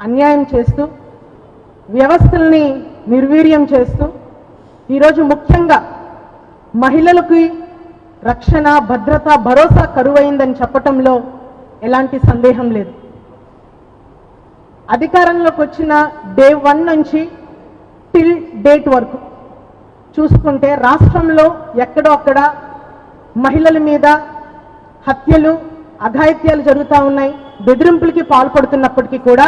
అన్యాయం చేస్తూ వ్యవస్థల్ని నిర్వీర్యం చేస్తూ ఈరోజు ముఖ్యంగా మహిళలకి రక్షణ భద్రత భరోసా కరువైందని చెప్పటంలో ఎలాంటి సందేహం లేదు. అధికారంలోకి వచ్చిన డే వన్ నుంచి టిల్ డేట్ వరకు చూసుకుంటే రాష్ట్రంలో ఎక్కడో అక్కడ మహిళల మీద హత్యలు అఘాయిత్యాలు జరుగుతూ ఉన్నాయి బెదిరింపులకి పాల్పడుతున్నప్పటికీ కూడా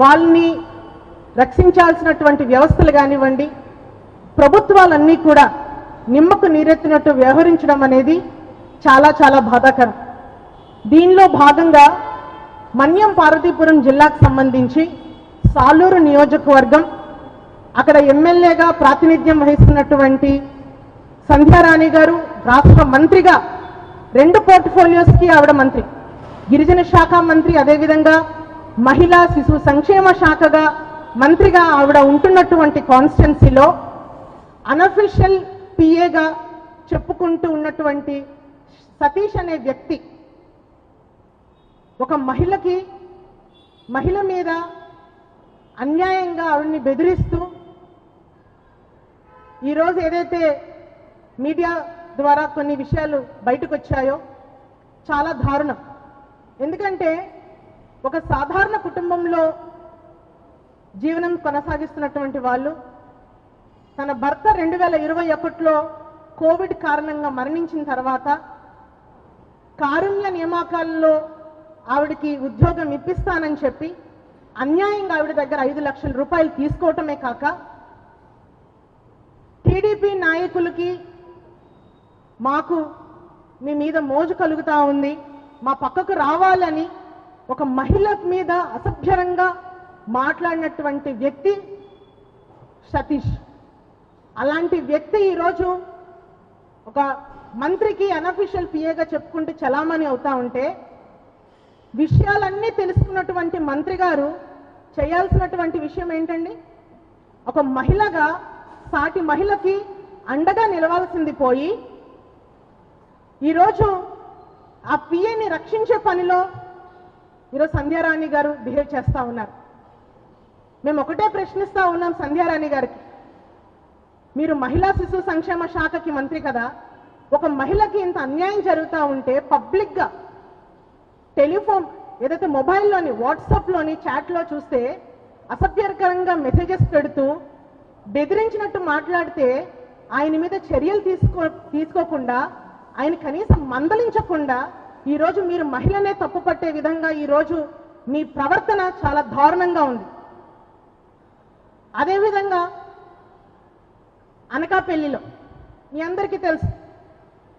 వాళ్ళని రక్షించాల్సినటువంటి వ్యవస్థలు కానివ్వండి ప్రభుత్వాలన్నీ కూడా నిమ్మకు నీరెత్తినట్టు వ్యవహరించడం అనేది చాలా చాలా బాధాకరం. దీనిలో భాగంగా మన్యం పార్వతీపురం జిల్లాకు సంబంధించి సాలూరు నియోజకవర్గం అక్కడ ఎమ్మెల్యేగా ప్రాతినిధ్యం వహిస్తున్నటువంటి సంధ్యారాణి గారు రాష్ట్ర మంత్రిగా రెండు పోర్ట్ఫోలియోస్కి ఆవిడ మంత్రి. గిరిజన శాఖ మంత్రి అదేవిధంగా మహిళా శిశు సంక్షేమ శాఖగా మంత్రిగా ఆవిడ ఉంటున్నటువంటి కాన్స్టిట్యున్సీలో అనఫిషియల్ పిఏగా చెప్పుకుంటూ ఉన్నటువంటి సతీష్ అనే వ్యక్తి ఒక మహిళకి మహిళ మీద అన్యాయంగా ఆవిడని బెదిరిస్తూ ఈరోజు ఏదైతే మీడియా ద్వారా కొన్ని విషయాలు బయటకు వచ్చాయో చాలా దారుణం. ఎందుకంటే ఒక సాధారణ కుటుంబంలో జీవనం కొనసాగిస్తున్నటువంటి వాళ్ళు తన భర్త రెండు వేల ఇరవై ఒకటిలో కోవిడ్ కారణంగా మరణించిన తర్వాత కారుణ్య నియామకాల్లో ఆవిడకి ఉద్యోగం ఇప్పిస్తానని చెప్పి అన్యాయంగా ఆవిడ దగ్గర ఐదు లక్షల రూపాయలు తీసుకోవటమే కాక టీడీపీ నాయకులకి మాకు మీ మీద మోజు కలుగుతా ఉంది మా పక్కకు రావాలని ఒక మహిళ మీద అసభ్యరంగా మాట్లాడినటువంటి వ్యక్తి సతీష్. అలాంటి వ్యక్తి ఈరోజు ఒక మంత్రికి అనఫిషియల్ పిఏగా చెప్పుకుంటూ చలామణి అవుతా ఉంటే విషయాలన్నీ తెలుసుకున్నటువంటి మంత్రి గారు చేయాల్సినటువంటి విషయం ఏంటండి? ఒక మహిళగా సాటి మహిళకి అండగా నిలవాల్సింది పోయి ఈరోజు ఆ పిఏని రక్షించే పనిలో ఈరోజు సంధ్యారాణి గారు బిహేవ్ చేస్తా ఉన్నారు. మేము ఒకటే ప్రశ్నిస్తూ ఉన్నాం సంధ్యారాణి గారికి. మీరు మహిళా శిశు సంక్షేమ శాఖకి మంత్రి కదా ఒక మహిళకి ఇంత అన్యాయం జరుగుతూ ఉంటే పబ్లిక్గా టెలిఫోన్ ఏదైతే మొబైల్లోని వాట్సాప్లోని చాట్లో చూస్తే అసభ్యకరంగా మెసేజెస్ పెడుతూ బెదిరించినట్టు మాట్లాడితే ఆయన మీద చర్యలు తీసుకో తీసుకోకుండా ఆయన కనీసం మందలించకుండా ఈరోజు మీరు మహిళనే తప్పు పట్టే విధంగా ఈరోజు మీ ప్రవర్తన చాలా దారుణంగా ఉంది. అదేవిధంగా అనకాపల్లిలో మీ అందరికీ తెలుసు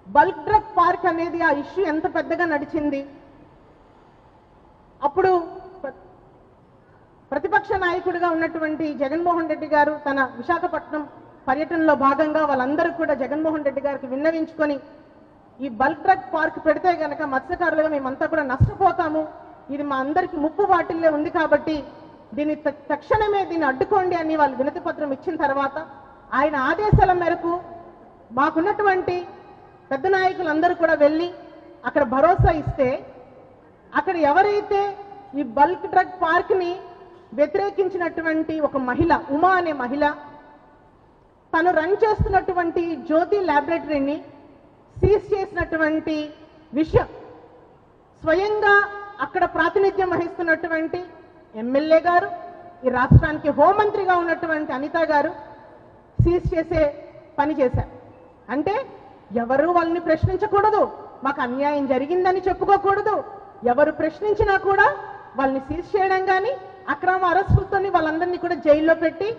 బల్క్ డ్రగ్ పార్క్ అనేది ఆ ఇష్యూ ఎంత పెద్దగా నడిచింది. అప్పుడు ప్రతిపక్ష నాయకుడిగా ఉన్నటువంటి జగన్మోహన్ రెడ్డి గారు తన విశాఖపట్నం పర్యటనలో భాగంగా వాళ్ళందరూ కూడా జగన్మోహన్ రెడ్డి గారికి విన్నవించుకొని ఈ బల్క్ డ్రగ్ పార్క్ పెడితే గనక మత్స్యకారులుగా మేమంతా కూడా నష్టపోతాము. ఇది మా అందరికి ముప్పు వాటిల్లే ఉంది కాబట్టి దీన్ని తక్షణమే దీన్ని అడ్డుకోండి అని వాళ్ళు వినతి పత్రం ఇచ్చిన తర్వాత ఆయన ఆదేశాల మేరకు మాకున్నటువంటి పెద్ద నాయకులందరూ కూడా వెళ్ళి అక్కడ భరోసా ఇస్తే అక్కడ ఎవరైతే ఈ బల్క్ డ్రగ్ పార్క్ని వ్యతిరేకించినటువంటి ఒక మహిళ ఉమా అనే మహిళ తను రన్ చేస్తున్నటువంటి జ్యోతి ల్యాబొరేటరీని సీజ్ చేసినటువంటి విషయం. స్వయంగా అక్కడ ప్రాతినిధ్యం వహిస్తున్నటువంటి ఎమ్మెల్యే గారు ఈ రాష్ట్రానికి హోంమంత్రిగా ఉన్నటువంటి అనిత గారు సీజ్ చేసే పని చేశారు. అంటే ఎవరు వాళ్ళని ప్రశ్నించకూడదు మాకు అన్యాయం జరిగిందని చెప్పుకోకూడదు. ఎవరు ప్రశ్నించినా కూడా వాళ్ళని సీజ్ చేయడం కానీ అక్రమ అరెస్టులతోని వాళ్ళందరినీ కూడా జైల్లో పెట్టి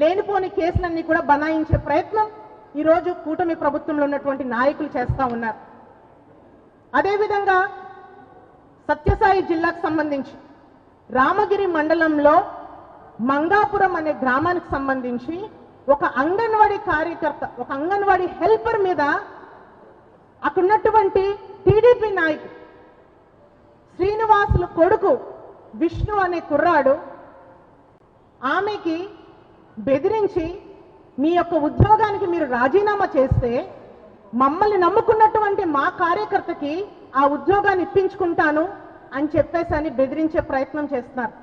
లేనిపోని కేసులన్నీ కూడా బనాయించే ప్రయత్నం ఈరోజు కూటమి ప్రభుత్వంలో ఉన్నటువంటి నాయకులు చేస్తా ఉన్నారు. అదేవిధంగా సత్యసాయి జిల్లాకు సంబంధించి రామగిరి మండలంలో మంగాపురం అనే గ్రామానికి సంబంధించి ఒక అంగన్వాడీ కార్యకర్త ఒక అంగన్వాడీ హెల్పర్ మీద అక్కడున్నటువంటి టీడీపీ నాయకుడు శ్రీనివాసులు కొడుకు విష్ణు అనే కుర్రాడు ఆమెకి బెదిరించి మీ యొక్క ఉద్యోగానికి మీరు రాజీనామా చేస్తే మమ్మల్ని నమ్ముకున్నటువంటి మా కార్యకర్తకి ఆ ఉద్యోగాన్ని ఇప్పించుకుంటాను అని చెప్పేసి అని బెదిరించే ప్రయత్నం చేస్తున్నారు.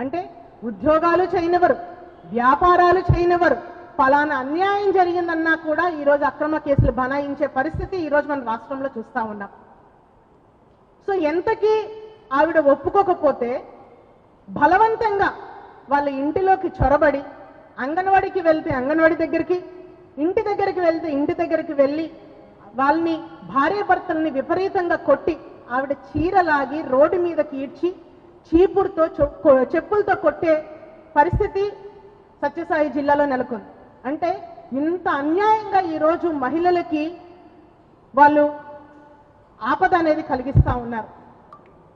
అంటే ఉద్యోగాలు చేయనివ్వరు వ్యాపారాలు చేయనివ్వరు. ఫలానా అన్యాయం జరిగిందన్నా కూడా ఈరోజు అక్రమ కేసులు బనాయించే పరిస్థితి ఈరోజు మన రాష్ట్రంలో చూస్తా ఉన్నాం. సో ఎంతకీ ఆవిడ ఒప్పుకోకపోతే బలవంతంగా వాళ్ళ ఇంటిలోకి చొరబడి అంగన్వాడికి వెళ్తే అంగన్వాడి దగ్గరికి ఇంటి దగ్గరికి వెళ్తే ఇంటి దగ్గరికి వెళ్ళి వాళ్ళని భార్యాభర్తల్ని విపరీతంగా కొట్టి ఆవిడ చీరలాగి రోడ్డు మీదకి ఈడ్చి చీపుడుతో చెప్పులతో కొట్టే పరిస్థితి సత్యసాయి జిల్లాలో నెలకొంది. అంటే ఇంత అన్యాయంగా ఈరోజు మహిళలకి వాళ్ళు ఆపద అనేది కలిగిస్తా ఉన్నారు.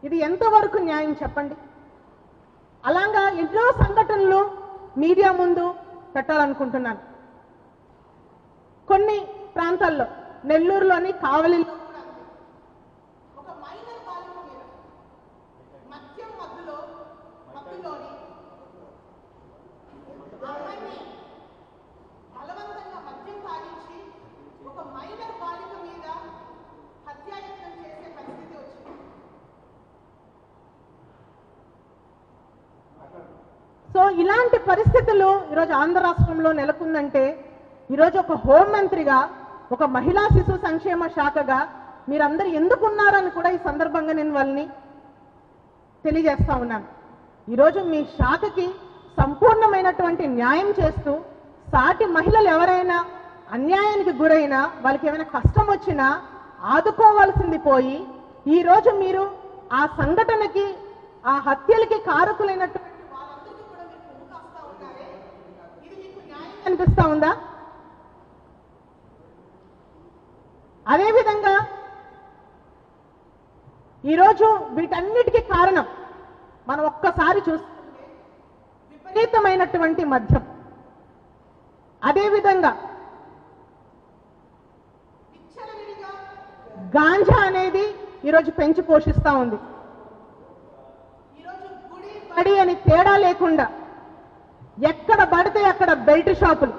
ఇది ఎంతవరకు న్యాయం చెప్పండి? అలాగా ఎన్నో సంఘటనలు మీడియా ముందు పెట్టాలనుకుంటున్నాను. కొన్ని ప్రాంతాల్లో నెల్లూరులోని కావలిలో కూడా అంతే. ఒక మైనర్ బాలిక మీద మద్యం మత్తులో మత్తులోని అమ్మాయిని బలవంతంగా మద్యం తాగించి ఒక మైనర్ బాలిక మీద హత్యాయత్నం చేసే పరిస్థితి వచ్చింది సో ఇలాంటి పరిస్థితులు ఈరోజు ఆంధ్ర రాష్ట్రంలో నెలకొందంటే ఈరోజు ఒక హోంమంత్రిగా ఒక మహిళా శిశు సంక్షేమ శాఖగా మీరందరూ ఎందుకున్నారని కూడా ఈ సందర్భంగా నేను వాళ్ళని తెలియజేస్తా ఉన్నాను. ఈరోజు మీ శాఖకి సంపూర్ణమైనటువంటి న్యాయం చేస్తూ సాటి మహిళలు ఎవరైనా అన్యాయానికి గురైనా వాళ్ళకి ఏమైనా కష్టం వచ్చినా ఆదుకోవాల్సింది పోయి ఈరోజు మీరు ఆ సంఘటనకి ఆ హత్యలకి కారకులైనటువంటి వాళ్ళందరికీ కూడా మీరు కొమ్ము కాస్తా ఉన్నారే ఇది మీకు కనిపిస్తూ ఉందా? అదేవిధంగా ఈరోజు వీటన్నిటికీ కారణం మనం ఒక్కసారి చూస్తుంటే విపరీతమైనటువంటి మద్యం. అదేవిధంగా గాంజా అనేది ఈరోజు పెంచి పోషిస్తా ఉంది. ఈరోజు గుడి బడి అని తేడా లేకుండా ఎక్కడ పడితే అక్కడ బెల్ట్ షాపులు.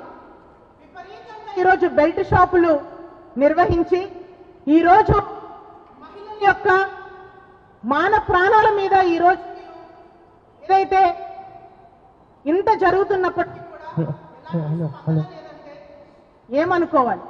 ఈరోజు బెల్ట్ షాపులు నిర్వహించి ఈరోజు మహిళల యొక్క మాన ప్రాణాల మీద ఈరోజు ఏదైతే ఇంత జరుగుతున్నప్పటికీ ఏమనుకోవాలి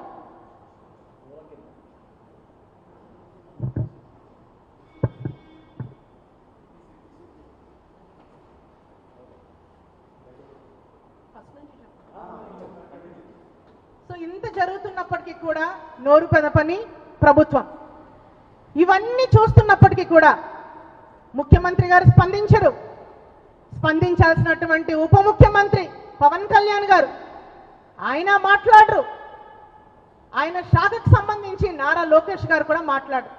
సో ఇంత జరుగుతున్నప్పటికీ కూడా నోరు పెదపని ప్రభుత్వం. ఇవన్నీ చూస్తున్నప్పటికీ కూడా ముఖ్యమంత్రి గారు స్పందించరు. స్పందించాల్సినటువంటి ఉప ముఖ్యమంత్రి పవన్ కళ్యాణ్ గారు ఆయన మాట్లాడరు. ఆయన శాఖకు సంబంధించి నారా లోకేష్ గారు కూడా మాట్లాడరు.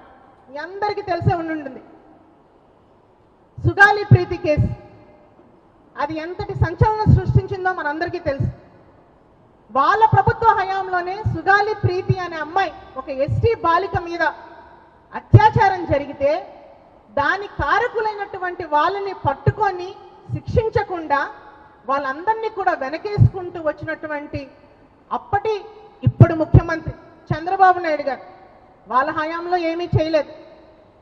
మీ అందరికీ తెలిసే ఉండుంటుంది. సుగాలి ప్రీతి కేసు. అది ఎంతటి సంచలనం సృష్టించిందో మనందరికీ తెలుసు. వాళ్ళ ప్రభుత్వ హయాంలోనే సుగాలి ప్రీతి అనే అమ్మాయి ఒక ఎస్టీ బాలిక మీద అత్యాచారం జరిగితే దాని కారకులైనటువంటి వాళ్ళని పట్టుకొని శిక్షించకుండా వాళ్ళందరినీ కూడా వెనకేసుకుంటూ వచ్చినటువంటి అప్పటి ఇప్పుడు ముఖ్యమంత్రి చంద్రబాబు నాయుడు గారు. వాళ్ళ హయాంలో ఏమీ చేయలేదు.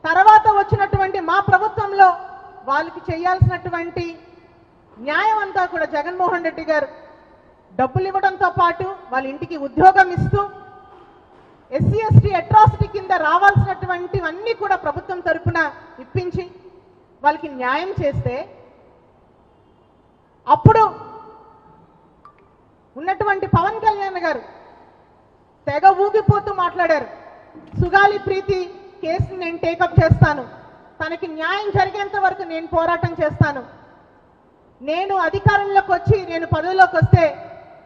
తర్వాత వచ్చినటువంటి మా ప్రభుత్వంలో వాళ్ళకి చేయాల్సినటువంటి న్యాయం అంతా కూడా జగన్మోహన్ రెడ్డి గారు డబ్బులు ఇవ్వడంతో పాటు వాళ్ళ ఇంటికి ఉద్యోగం ఇస్తూ ఎస్సీ ఎస్టీ అట్రాసిటీ కింద రావాల్సినటువంటివన్నీ కూడా ప్రభుత్వం తరఫున ఇప్పించి వాళ్ళకి న్యాయం చేస్తే అప్పుడు ఉన్నటువంటి పవన్ కళ్యాణ్ గారు తెగ ఊగిపోతూ మాట్లాడారు. సుగాలి ప్రీతి కేసుని నేను టేకప్ చేస్తాను. తనకి న్యాయం జరిగేంత వరకు నేను పోరాటం చేస్తాను. నేను అధికారంలోకి వచ్చి నేను పదవిలోకి వస్తే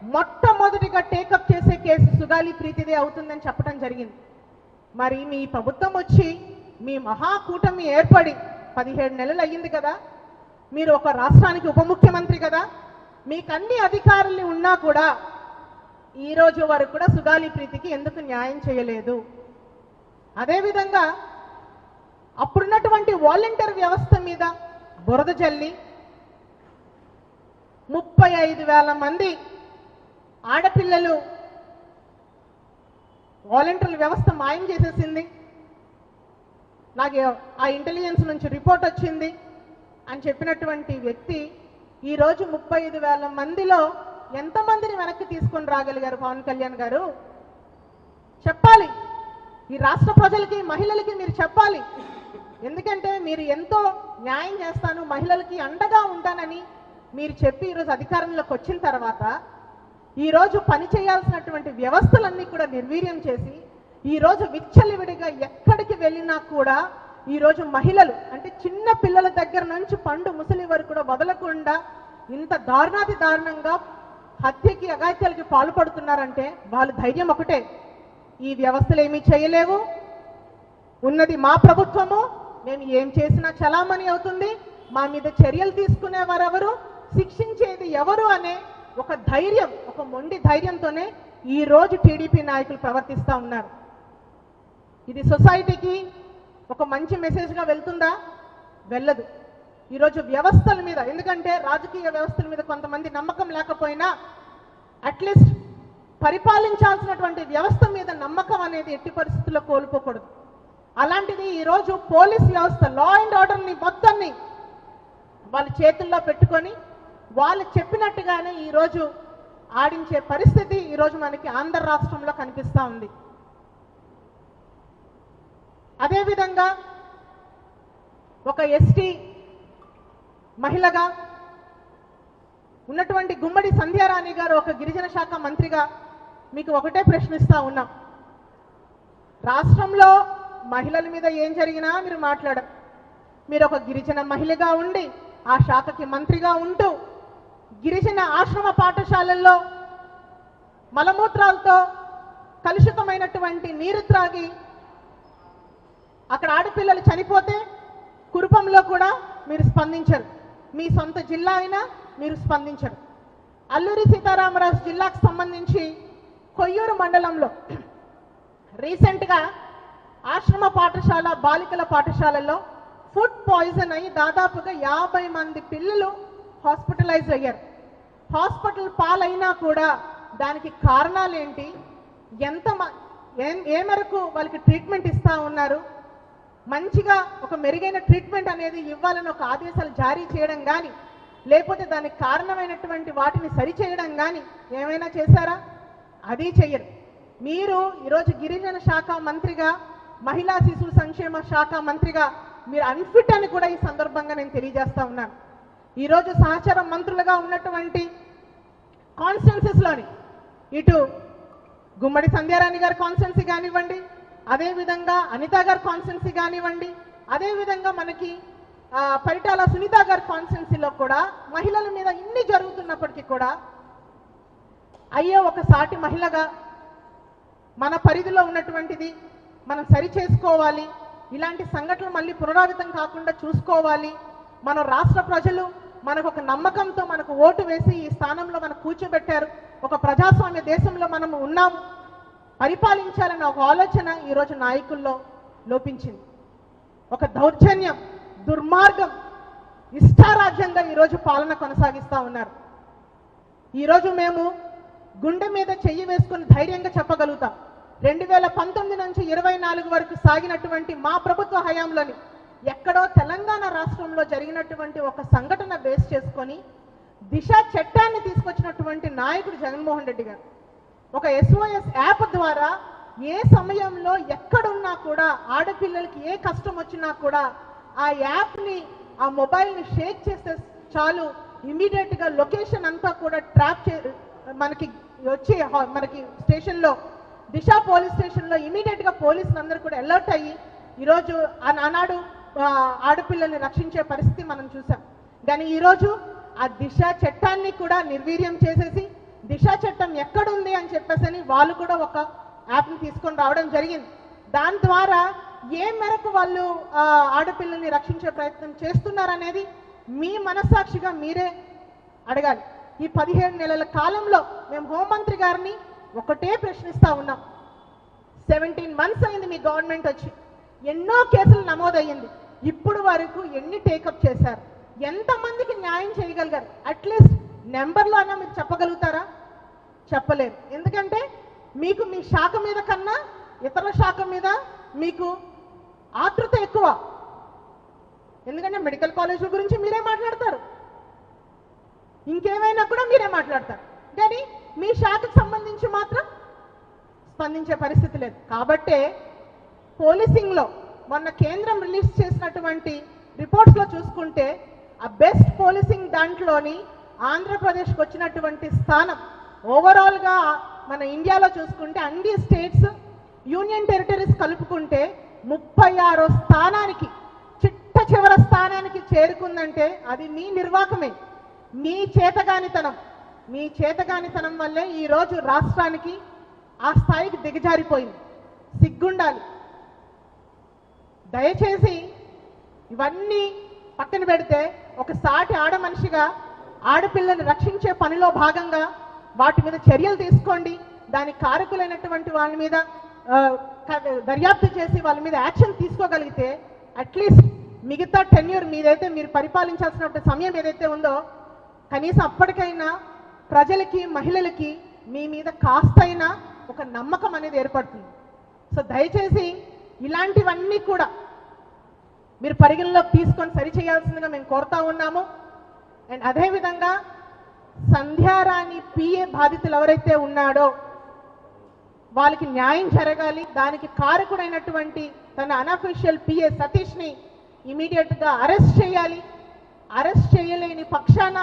మొట్టమొదటిగా టేకప్ చేసే కేసు సుగాలి ప్రీతిదే అవుతుందని చెప్పడం జరిగింది. మరి మీ ప్రభుత్వం వచ్చి మీ మహాకూటమి ఏర్పడి పదిహేడు నెలలు అయ్యింది కదా. మీరు ఒక రాష్ట్రానికి ఉప ముఖ్యమంత్రి కదా. మీకు అన్ని అధికారులు ఉన్నా కూడా ఈ రోజు వరకు కూడా సుగాలి ప్రీతికి ఎందుకు న్యాయం చేయలేదు? అదేవిధంగా అప్పుడున్నటువంటి వాలంటీర్ వ్యవస్థ మీద బురద జల్లి ముప్పై ఐదు వేల మంది ఆడపిల్లలు వాలంటీర్ల వ్యవస్థ మాయం చేసేసింది. నాకు ఆ ఇంటెలిజెన్స్ నుంచి రిపోర్ట్ వచ్చింది అని చెప్పినటువంటి వ్యక్తి ఈరోజు ముప్పై ఐదు వేల మందిలో ఎంతమందిని వెనక్కి తీసుకొని రాగలిగారు పవన్ కళ్యాణ్ గారు? చెప్పాలి. ఈ రాష్ట్ర ప్రజలకి మహిళలకి మీరు చెప్పాలి. ఎందుకంటే మీరు ఎంతో న్యాయం చేస్తాను మహిళలకి అండగా ఉంటానని మీరు చెప్పి ఈరోజు అధికారంలోకి వచ్చిన తర్వాత ఈరోజు పని చేయాల్సినటువంటి వ్యవస్థలన్నీ కూడా నిర్వీర్యం చేసి ఈరోజు విచ్చలివిడిగా ఎక్కడికి వెళ్ళినా కూడా ఈరోజు మహిళలు అంటే చిన్న పిల్లల దగ్గర నుంచి పండు ముసలి వరకు కూడా వదలకుండా ఇంత దారుణాతి దారుణంగా హత్యకి అగాత్యాలకి పాల్పడుతున్నారంటే వాళ్ళు ధైర్యం ఒకటే. ఈ వ్యవస్థలు ఏమీ చేయలేవు. ఉన్నది మా ప్రభుత్వము మేము ఏం చేసినా చలామణి అవుతుంది. మా మీద చర్యలు తీసుకునేవారెవరు? శిక్షించేది ఎవరు అనే ఒక ధైర్యం ఒక మొండి ధైర్యంతోనే ఈ రోజు టీడీపీ నాయకులు ప్రవర్తిస్తా ఉన్నారు. ఇది సొసైటీకి ఒక మంచి మెసేజ్గా వెళ్తుందా? వెళ్ళదు. ఈరోజు వ్యవస్థల మీద ఎందుకంటే రాజకీయ వ్యవస్థల మీద కొంతమంది నమ్మకం లేకపోయినా అట్లీస్ట్ పరిపాలించాల్సినటువంటి వ్యవస్థ మీద నమ్మకం అనేది ఎట్టి పరిస్థితుల్లో కోల్పోకూడదు. అలాంటిది ఈరోజు పోలీస్ వ్యవస్థ లా అండ్ ఆర్డర్ని మొత్తాన్ని వాళ్ళ చేతుల్లో పెట్టుకొని వాళ్ళు చెప్పినట్టుగానే ఈరోజు ఆడించే పరిస్థితి ఈరోజు మనకి ఆంధ్ర రాష్ట్రంలో కనిపిస్తూ ఉంది. అదేవిధంగా ఒక ఎస్టీ మహిళగా ఉన్నటువంటి గుమ్మడి సంధ్యారాణి గారు ఒక గిరిజన శాఖ మంత్రిగా మీకు ఒకటే ప్రశ్నిస్తా ఉన్నాం. రాష్ట్రంలో మహిళల మీద ఏం జరిగినా మీరు మాట్లాడరు. మీరు ఒక గిరిజన మహిళగా ఉండి ఆ శాఖకి మంత్రిగా ఉంటూ గిరిజన ఆశ్రమ పాఠశాలల్లో మలమూత్రాలతో కలుషితమైనటువంటి నీరు త్రాగి అక్కడ ఆడపిల్లలు చనిపోతే కురుపంలో కూడా మీరు స్పందించరు. మీ సొంత జిల్లా అయినా మీరు స్పందించరు. అల్లూరి సీతారామరాజు జిల్లాకు సంబంధించి కొయ్యూరు మండలంలో రీసెంట్గా ఆశ్రమ పాఠశాల బాలికల పాఠశాలలో ఫుడ్ పాయిజన్ అయి దాదాపుగా యాభై మంది పిల్లలు హాస్పిటలైజ్ అయ్యారు. హాస్పిటల్ పాలైనా కూడా దానికి కారణాలు ఏంటి ఎంత మ- ఏ- మేరకు వాళ్ళకి ట్రీట్మెంట్ ఇస్తూ ఉన్నారు? మంచిగా ఒక మెరుగైన ట్రీట్మెంట్ అనేది ఇవ్వాలని ఒక ఆదేశాలు జారీ చేయడం కానీ లేకపోతే దానికి కారణమైనటువంటి వాటిని సరిచేయడం కానీ ఏమైనా చేశారా? అది చెయ్యరు. మీరు ఈరోజు గిరిజన శాఖ మంత్రిగా మహిళా శిశు సంక్షేమ శాఖ మంత్రిగా మీరు అన్ఫిట్ అని కూడా ఈ సందర్భంగా నేను తెలియజేస్తా ఉన్నాను. ఈరోజు సహచార మంత్రులుగా ఉన్నటువంటి కాన్స్టెన్సెస్లోని ఇటు గుమ్మడి సంధ్యారాణి గారి కాన్స్టెన్సీ కానివ్వండి అదేవిధంగా అనిత గారి కాన్స్టెన్సీ కానివ్వండి అదేవిధంగా మనకి పరిటాల సునీత గారి కాన్స్టెన్సీలో కూడా మహిళల మీద ఇన్ని జరుగుతున్నప్పటికీ కూడా అయ్యే ఒక సాటి మహిళగా మన పరిధిలో ఉన్నటువంటిది మనం సరి చేసుకోవాలి ఇలాంటి సంఘటనలు మళ్ళీ పునరావృతం కాకుండా చూసుకోవాలి. మన రాష్ట్ర ప్రజలు మనకు ఒక నమ్మకంతో మనకు ఓటు వేసి ఈ స్థానంలో మనకు కూర్చోబెట్టారు. ఒక ప్రజాస్వామ్య దేశంలో మనం ఉన్నాం. పరిపాలించాలన్న ఒక ఆలోచన ఈరోజు నాయకుల్లో లోపించింది. ఒక దౌర్జన్యం దుర్మార్గం ఇష్టారాజ్యంగా ఈరోజు పాలన కొనసాగిస్తా ఉన్నారు. ఈరోజు మేము గుండె మీద చెయ్యి వేసుకుని ధైర్యంగా చెప్పగలుగుతాం. రెండు వేల పంతొమ్మిది నుంచి ఇరవై నాలుగు వరకు సాగినటువంటి మా ప్రభుత్వ హయాంలోని ఎక్కడో తెలంగాణ రాష్ట్రంలో జరిగినటువంటి ఒక సంఘటన బేస్ చేసుకొని దిశ చట్టాన్ని తీసుకొచ్చినటువంటి నాయకుడు జగన్మోహన్ రెడ్డి గారు. ఒక ఎస్ఓఎస్ యాప్ ద్వారా ఏ సమయంలో ఎక్కడున్నా కూడా ఆడపిల్లలకి ఏ కష్టం వచ్చినా కూడా ఆ యాప్ని ఆ మొబైల్ని షేక్ చేస్తే చాలు. ఇమీడియట్గా లొకేషన్ అంతా కూడా ట్రాప్ చే మనకి వచ్చి మనకి స్టేషన్లో దిశ పోలీస్ స్టేషన్లో ఇమీడియట్గా పోలీసులు అందరూ కూడా అలర్ట్ అయ్యి ఈరోజు ఆ- ఆనాడు ఆడపిల్లల్ని రక్షించే పరిస్థితి మనం చూసాం. కానీ ఈరోజు ఆ దిశ చట్టాన్ని కూడా నిర్వీర్యం చేసేసి దిశ చట్టం ఎక్కడుంది అని చెప్పేసి వాళ్ళు కూడా ఒక యాప్ని తీసుకొని రావడం జరిగింది. దాని ద్వారా ఏ మేరకు వాళ్ళు ఆడపిల్లల్ని రక్షించే ప్రయత్నం చేస్తున్నారనేది మీ మనస్సాక్షిగా మీరే అడగాలి. ఈ పదిహేడు నెలల కాలంలో మేము హోంమంత్రి గారిని ఒకటే ప్రశ్నిస్తా ఉన్నాం. సెవెంటీన్ మంత్స్ అయింది మీ గవర్నమెంట్ వచ్చి. ఎన్నో కేసులు నమోదయ్యింది. ఇప్పుడు వరకు ఎన్ని టేకప్ చేశారు? ఎంతమందికి న్యాయం చేయగలిగారు? అట్లీస్ట్ నెంబర్లో అన్నా మీరు చెప్పగలుగుతారా? చెప్పలేరు ఎందుకంటే మీకు మీ శాఖ మీద కన్నా ఇతర శాఖ మీద మీకు ఆతృత ఎక్కువ. ఎందుకంటే మెడికల్ కాలేజీల గురించి మీరే మాట్లాడతారు. ఇంకేమైనా కూడా మీరే మాట్లాడతారు. కానీ మీ శాఖకు సంబంధించి మాత్రం స్పందించే పరిస్థితి లేదు. కాబట్టే పోలీసింగ్లో మొన్న కేంద్రం రిలీజ్ చేసినటువంటి రిపోర్ట్స్లో చూసుకుంటే ఆ బెస్ట్ పోలీసింగ్ దాంట్లోని ఆంధ్రప్రదేశ్కి వచ్చినటువంటి స్థానం ఓవరాల్గా మన ఇండియాలో చూసుకుంటే అన్ని స్టేట్స్ యూనియన్ టెరిటరీస్ కలుపుకుంటే ముప్పై ఆరో స్థానానికి చిట్ట చివర స్థానానికి చేరుకుందంటే అది మీ నిర్వాహకమే మీ చేతగానితనం మీ చేతగానితనం వల్లే ఈరోజు రాష్ట్రానికి ఆ స్థాయికి దిగజారిపోయింది. సిగ్గుండాలి. దయచేసి ఇవన్నీ పక్కన పెడితే ఒక సాటి ఆడ మనిషిగా ఆడపిల్లని రక్షించే పనిలో భాగంగా వాటి మీద చర్యలు తీసుకోండి. దాని కారకులైనటువంటి వాళ్ళ మీద దర్యాప్తు చేసి వాళ్ళ మీద యాక్షన్ తీసుకోగలిగితే అట్లీస్ట్ మిగతా టెన్యూర్ మీదైతే మీరు పరిపాలించాల్సిన సమయం ఏదైతే ఉందో కనీసం అప్పటికైనా ప్రజలకి మహిళలకి మీ మీద కాస్తైనా ఒక నమ్మకం అనేది ఏర్పడుతుంది. సో దయచేసి ఇలాంటివన్నీ కూడా మీరు పరిగణలోకి తీసుకొని సరిచేయాల్సిందిగా మేము కోరుతా ఉన్నాము. అండ్ అదేవిధంగా సంధ్యారాణి పిఏ బాధితులు ఎవరైతే ఉన్నాడో వాళ్ళకి న్యాయం జరగాలి. దానికి కారకుడైనటువంటి తన అనఫీషియల్ పిఏ సతీష్ని ఇమీడియట్గా అరెస్ట్ చేయాలి. అరెస్ట్ చేయలేని పక్షాన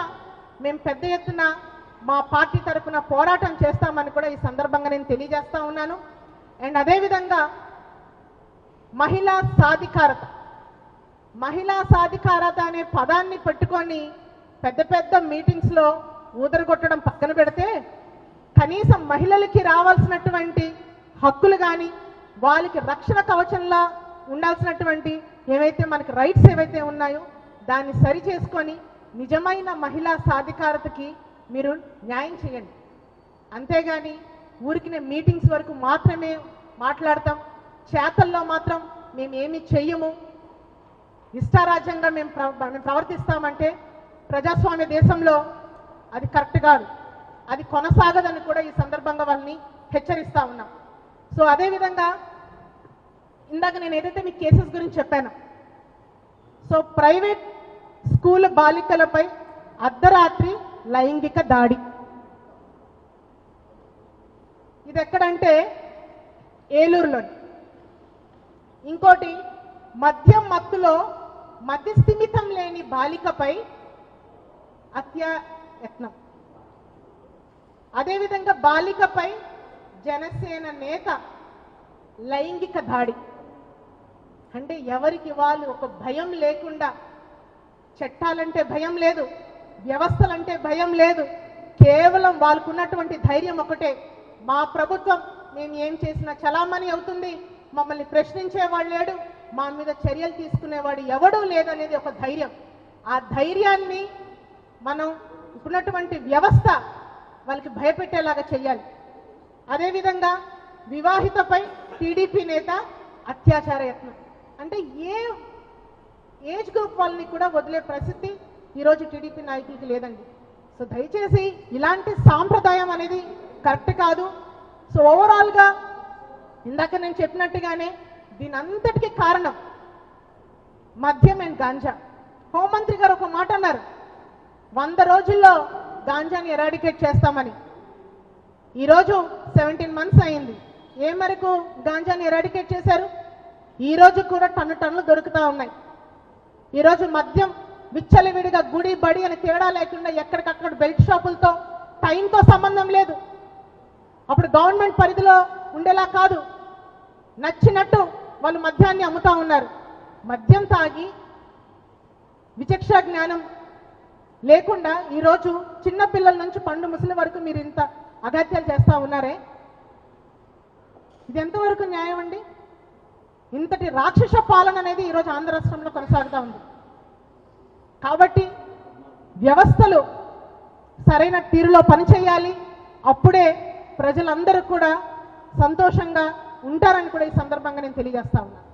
మేము పెద్ద ఎత్తున మా పార్టీ తరఫున పోరాటం చేస్తామని కూడా ఈ సందర్భంగా నేను తెలియజేస్తా ఉన్నాను. అండ్ అదేవిధంగా మహిళా సాధికారత. మహిళా సాధికారత అనే పదాన్ని పెట్టుకొని పెద్ద పెద్ద మీటింగ్స్లో ఊదరగొట్టడం పక్కన పెడితే కనీసం మహిళలకి రావాల్సినటువంటి హక్కులు కానీ వాళ్ళకి రక్షణ కవచంలా ఉండాల్సినటువంటి ఏవైతే మనకి రైట్స్ ఏవైతే ఉన్నాయో దాన్ని సరి చేసుకొని నిజమైన మహిళా సాధికారతకి మీరు న్యాయం చేయండి. అంతేగాని ఊరికి మీటింగ్స్ వరకు మాత్రమే మాట్లాడతాం. చేతల్లో మాత్రం మేము ఏమి చెయ్యము. ఇష్టారాజ్యంగా మేము మేము ప్రవర్తిస్తామంటే ప్రజాస్వామ్య దేశంలో అది కరెక్ట్ కాదు. అది కొనసాగదని కూడా ఈ సందర్భంగా వాళ్ళని హెచ్చరిస్తా ఉన్నాం. సో అదేవిధంగా ఇందాక నేను ఏదైతే మీ కేసెస్ గురించి చెప్పాను సో ప్రైవేట్ స్కూల్ బాలికలపై అర్ధరాత్రి లైంగిక దాడి. ఇది ఎక్కడంటే ఏలూరులోని. ఇంకోటి మద్యం మత్తులో మద్యస్థిమితం లేని బాలికపై హత్యా యత్నం అదేవిధంగా బాలికపై జనసేన నేత లైంగిక దాడి. అంటే ఎవరికి వాళ్ళు ఒక భయం లేకుండా చట్టాలంటే భయం లేదు వ్యవస్థలంటే భయం లేదు కేవలం వాళ్ళకున్నటువంటి ధైర్యం ఒకటే. మా ప్రభుత్వం మేము ఏం చేసినా చలామణి అవుతుంది. మమ్మల్ని ప్రశ్నించేవాడు లేడు మా మీద చర్యలు తీసుకునేవాడు ఎవడూ లేదనేది ఒక ధైర్యం. ఆ ధైర్యాన్ని మనం ఇప్పుడున్నటువంటి వ్యవస్థ వాళ్ళకి భయపెట్టేలాగా చేయాలి అదేవిధంగా వివాహితపై టీడీపీ నేత అత్యాచార యత్నం. అంటే ఏ ఏజ్ గ్రూప్ వాళ్ళని కూడా వదిలే ప్రసిద్ధి ఈరోజు టీడీపీ నాయకులకి లేదండి. సో దయచేసి ఇలాంటి సాంప్రదాయం అనేది కరెక్ట్ కాదు. సో ఓవరాల్గా ఇందాక నేను చెప్పినట్టుగానే దీని కారణం మద్యం అండ్ గాంజా. హోంమంత్రి గారు ఒక మాట అన్నారు. వంద రోజుల్లో గాంజాని ఎరాడికేట్ చేస్తామని. ఈరోజు సెవెంటీన్ మంత్స్ అయింది. ఏ మేరకు గాంజాని ఎరాడికేట్ చేశారు? ఈ రోజు కూడా టన్ను టన్నులు దొరుకుతా ఉన్నాయి. ఈరోజు మద్యం విచ్చలవిడిగా గుడి బడి అని తేడా లేకుండా ఎక్కడికక్కడ బెల్ట్ షాపులతో టైంతో సంబంధం లేదు. అప్పుడు గవర్నమెంట్ పరిధిలో ఉండేలా కాదు. నచ్చినట్టు వాళ్ళు మద్యాన్ని అమ్ముతా ఉన్నారు. మద్యం తాగి విచక్ష జ్ఞానం లేకుండా ఈరోజు చిన్న పిల్లల నుంచి పండు ముసలి వరకు మీరు ఇంత అగత్యాలు చేస్తా ఉన్నారే? ఇది ఎంతవరకు న్యాయం అండి? ఇంతటి రాక్షస పాలన అనేది ఈరోజు ఆంధ్ర రాష్ట్రంలో కొనసాగుతూ ఉంది. కాబట్టి వ్యవస్థలు సరైన తీరులో పనిచేయాలి. అప్పుడే ప్రజలందరూ కూడా సంతోషంగా ఉంటారని కూడా ఈ సందర్భంగా నేను తెలియజేస్తా ఉన్నాను